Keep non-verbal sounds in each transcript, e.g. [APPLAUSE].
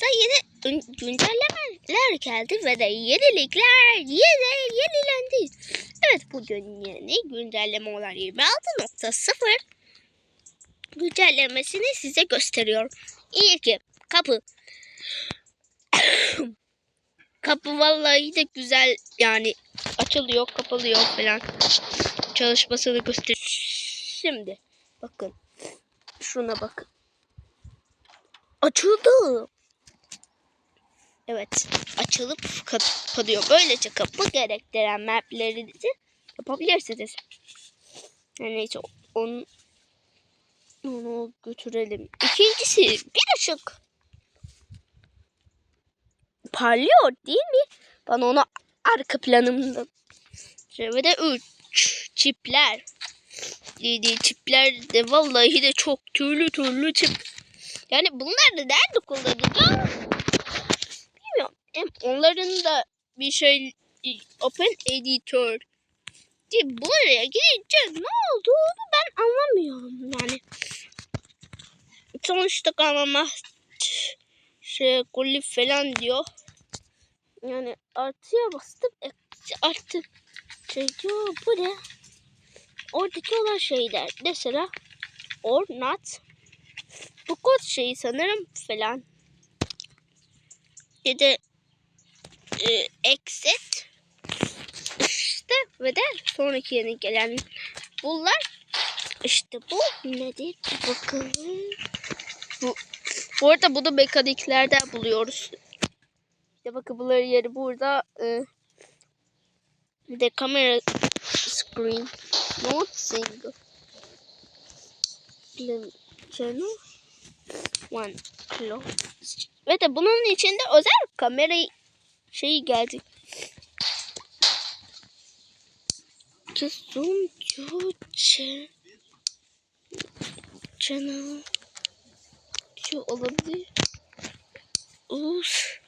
Roblox'a yeni güncellemeler geldi ve de yenilikler yeni yenilendi. Evet bugün yeni güncelleme olan 26.0 güncellemesini size gösteriyorum. İlki kapı. [COUGHS] kapı vallahi de güzel yani açılıyor kapalıyor falan. Çalışmasını gösteriyor. Şimdi bakın şuna bakın. Açıldı. Evet. Açılıp kapanıyor. Böylece kapı gerektiren maplerinizi yapabilirsiniz. Yani neyse onu, onu götürelim. İkincisi bir ışık. Parlıyor değil mi? Bana onu arka planımda. Ve de üç çipler. Yedi çipler de vallahi de çok türlü türlü çip. Yani bunlar da nerede kullanacağım? Onların da bir şey Open Editor diye buraya girince ne olduğunu ben anlamıyorum yani. Sonuçta kalmama şey kulüp falan diyor. Yani artıya bastım eksi artı şey diyor bu ne? Oradaki olan şeyler mesela or not bu kod şeyi sanırım falan. Ya da e, exit işte ve de sonraki yeni gelen bunlar işte bu nedir? Bakalım. Bu, bu arada bunu mekaniklerden buluyoruz. İşte bakın bunların yeri burada. E, bir de kamera screen. Not single. Channel one close ve de bunun içinde özel kamera şeyi geldi Zoom to channel şu olabilir. Uf.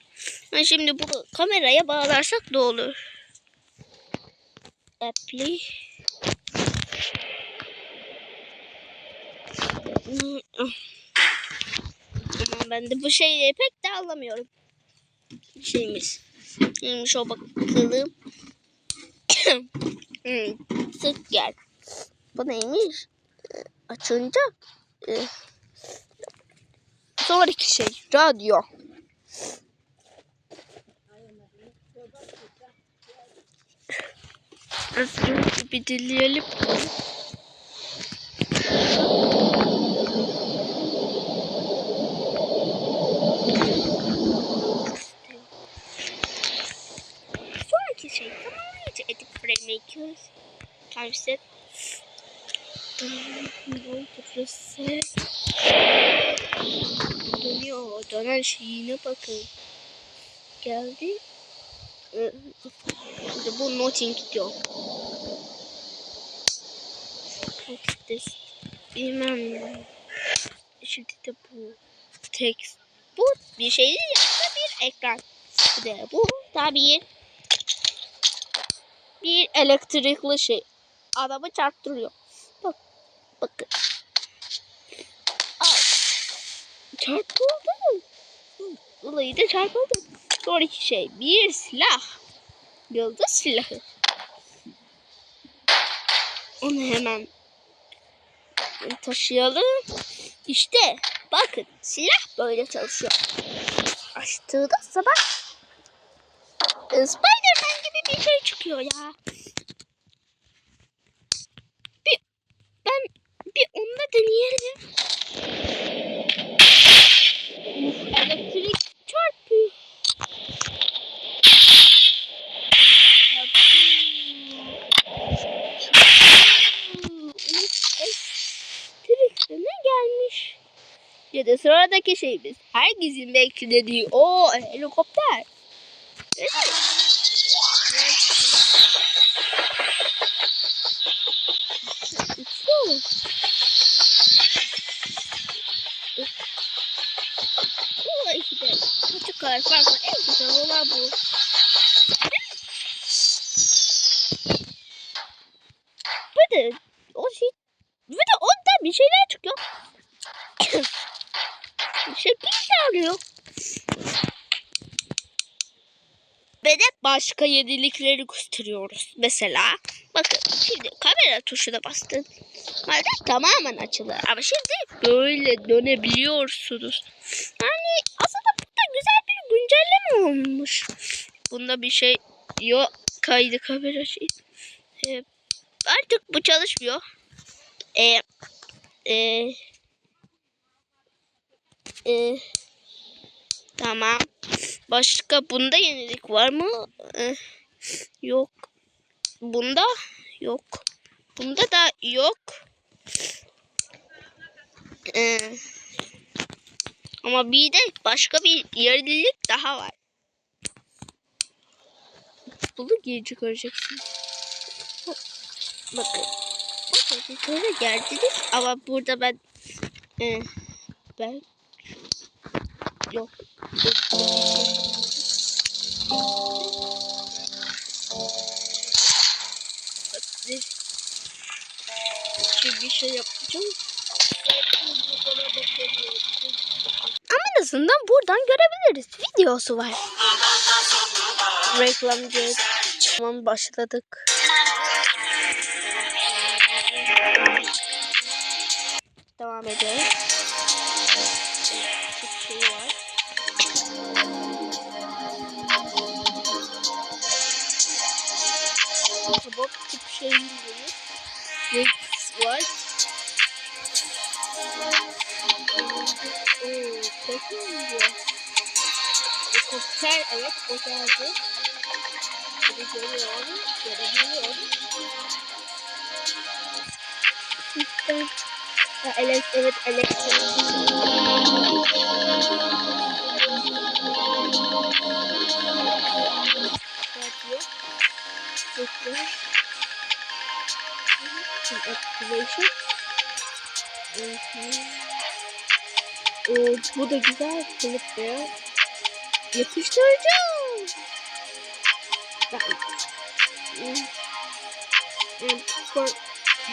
Ben şimdi bunu kameraya bağlarsak da olur. Apply. Ama ben de bu şeyleri pek de anlamıyorum. Şeyimiz. Neymiş o bakalım. Hmm, [CLEARS THROAT] sık gel. Bu neymiş? Açınca e, sonraki şey radyo. Özgür bir dinleyelim. Going to process. Dönüyor. Dönen şeyine bakın. Geldi. İşte bu noting diyor. Text bilmem. Şimdi de bu text. Bu bir şeyi yapsa bir ekran. Bir de bu da bir bir elektrikli şey. Adamı çarptırıyor. Bak. Bakın. Al. Çarpıldı. Dolayı da çarpıldı. Sonraki şey bir silah. Yıldız silahı. Onu hemen taşıyalım. İşte bakın silah böyle çalışıyor. Açtığında sabah Spiderman gibi bir şey çıkıyor ya. Bir ben bir onunla deneyelim. Uf, elektrik çarpıyor. ne gelmiş? Ya da sıradaki şeyimiz. Herkesin beklediği o helikopter. Evet. İşte o. Bu işte. Küçük kadar farklı en güzel olan bu. Bir de o şey bir de ondan bir şeyler çıkıyor. şey alıyor. Ve de başka yenilikleri gösteriyoruz. Mesela bakın şimdi kamera tuşuna bastın. Madem tamamen açılır. Ama şimdi böyle dönebiliyorsunuz. Yani aslında burada güzel bir güncelleme olmuş. Bunda bir şey yok. Kaydı kamera şey. Ee, artık bu çalışmıyor. Ee, e, e, tamam. Başka bunda yenilik var mı? Ee, yok. Bunda yok. Bunda da yok. Ee, ama bir de başka bir yenilik daha var. Bunu gece göreceksiniz. Bakın. Bakın şöyle geldiniz ama burada ben e, ben yok. Şimdi şey yapacağım. Ama en azından buradan görebiliriz. Videosu var. Reklamcı. Tamam başladık. Devam edelim. Kabuk tip şey değil. Helikopter evet o geldi. Bunu görüyorum, görebiliyorum. Sistem. Ha, elek, evet elektrik. Activation. Mhm. Oo, bu da güzel. Kılıp beyaz. Yapıştıracağım.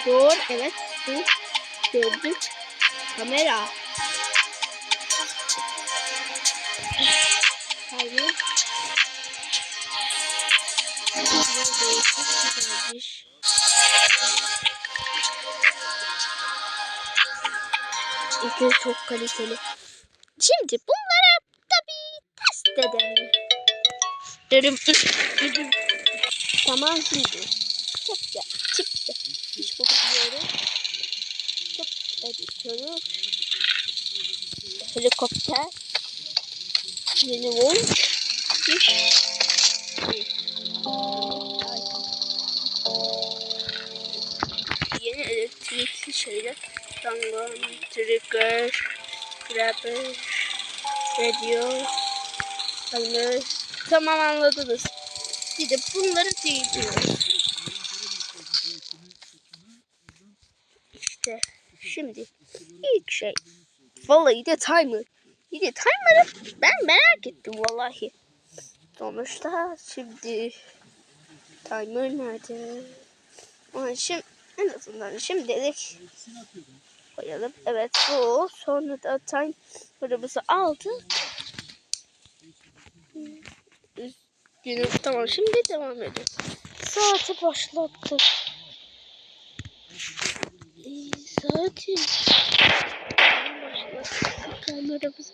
Doğru, evet. Bu. Gördük. Kamera. Hayır. Çok kaliteli. Test edelim. Derim. tamam şimdi. Güzel. Çıktı. Hiç biliyorum. Çok editörü. Helikopter. Yeni. Bir. Yeni elektrikli şeyler. Tangon, trigger, grabber, radio, timer. Tamam anladınız. Bir de bunları değiştiriyoruz. İşte şimdi ilk şey. Vallahi de timer. Bir de timer'ı ben merak ettim vallahi. Sonuçta şimdi timer nerede? Ama şimdi en azından şimdilik koyalım. Evet bu. Sonra da time paramızı aldık. Üzgünüm. Tamam şimdi devam edelim. Saati başlattık. Ee, saati başlattık. Kameramızı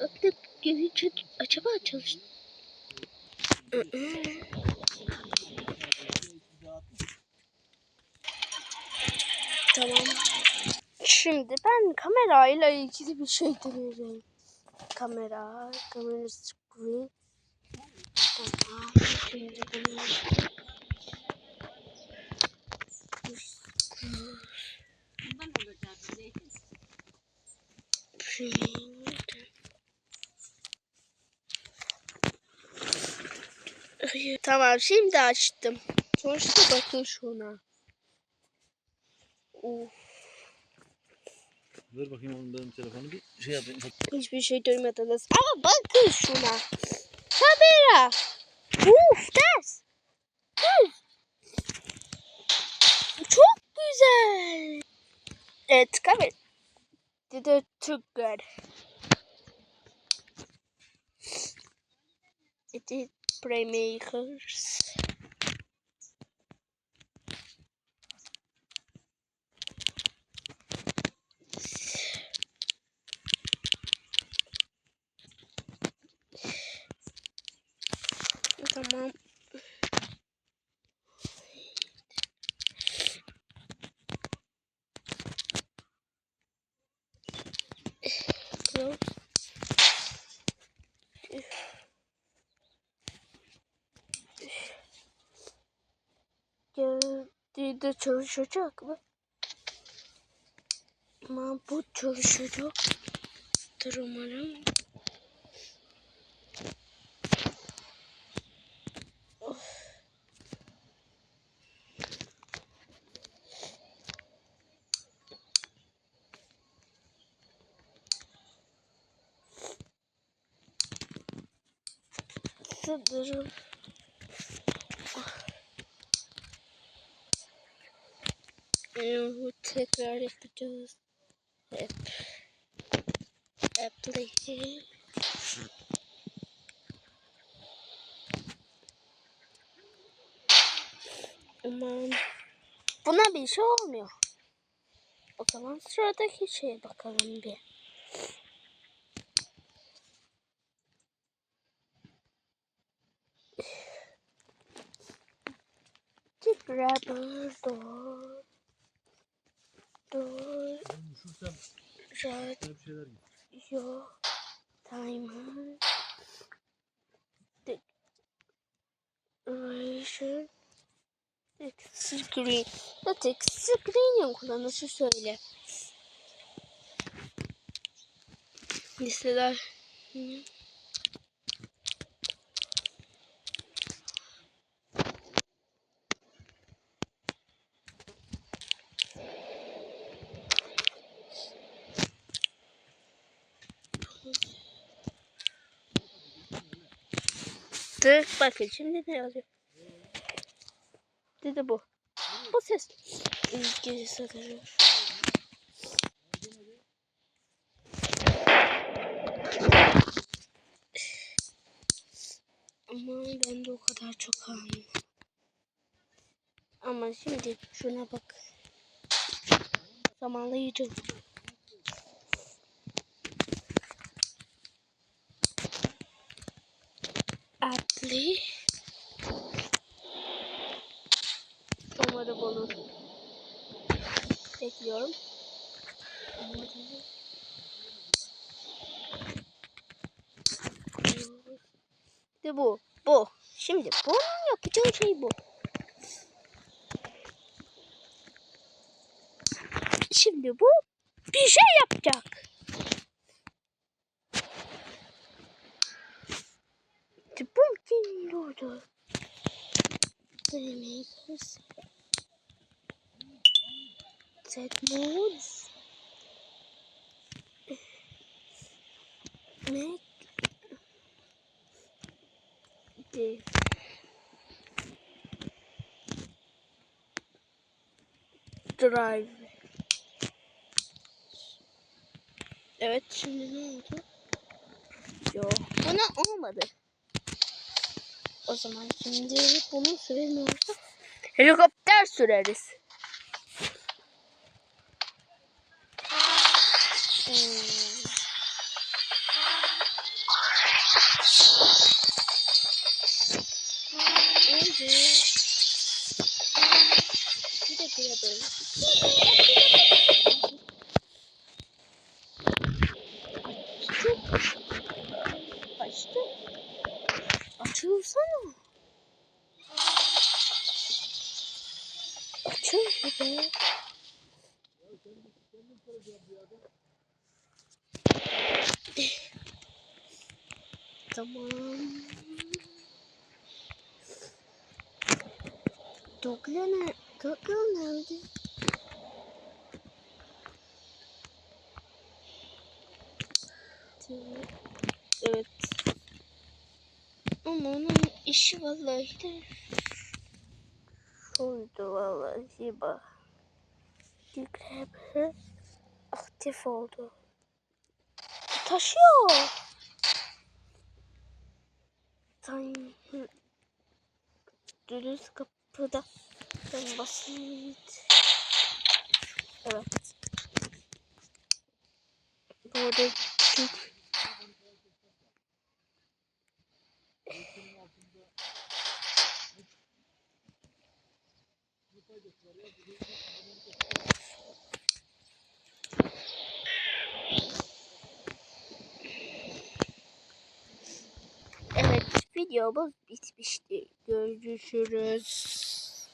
attık. Gelince acaba çalıştı. Tamam. Şimdi ben kamerayla ilgili bir şey deneyeceğim. Kamera, kamera screen. Tamam. Şimdi açtım. Sonuçta bakın şuna. Uf. Ver bakayım oğlum benim telefonu bir şey yapayım. Hiçbir şey duymadınız. Ama bakın şuna. Kamera. Uf ters. Ters. Hm. Çok güzel. Evet kamera. Dedi çok good. It is Playmakers. Tamam. Geldiğinde çalışacak mı? Ama bu çalışacaktır umarım. Ee, tekrar yapacağız. Hep. Apply. Aman. Buna bir şey olmuyor. O zaman sıradaki şeye bakalım bir. Grabber door. Door. Red. your timer duration screen da tek screen'in kullanışı söyle listeler Hı. Dur bakın şimdi ne yazıyor? Dedi bu. Bu ses. İlgili sanırım. Ama ben de o kadar çok anlıyorum. Ama şimdi şuna bak. Zamanlayıcı. Atli. Umarım olur. Bekliyorum. İşte bu. Bu. Şimdi bunun yapacağı şey bu. Şimdi bu bir şey yapacak. Noodle. Playmakers. Set modes. Make the drive. Evet şimdi ne oldu? Yok. Buna olmadı. O zaman şimdi bunu süremiyorsa helikopter süreriz. Hmm. Bir de bir böyle. Açtı. Tamam. Dokla ne? Dokla nerede? Evet. Ama onun işi vallahi de şuydu vallahi bak. Grabber aktif oldu. Taşıyor. Time Dünüz kapıda ben basit. Evet. Bu arada çok Evet videomuz bitmişti. Görüşürüz.